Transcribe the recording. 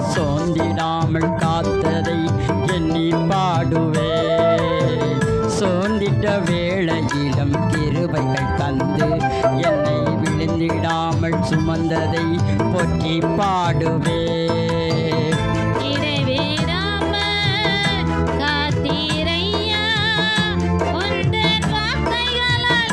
சோர்ந்திடாமல் காத்ததை எண்ணி பாடுவே. சோர்ந்திட்ட வேளையிலும் கிருபைகள் தந்து என்னை விழுந்திடாமல் சுமந்ததை போற்றி பாடுவே. காத்தீரையா? உந்தன் வார்த்தைகளால்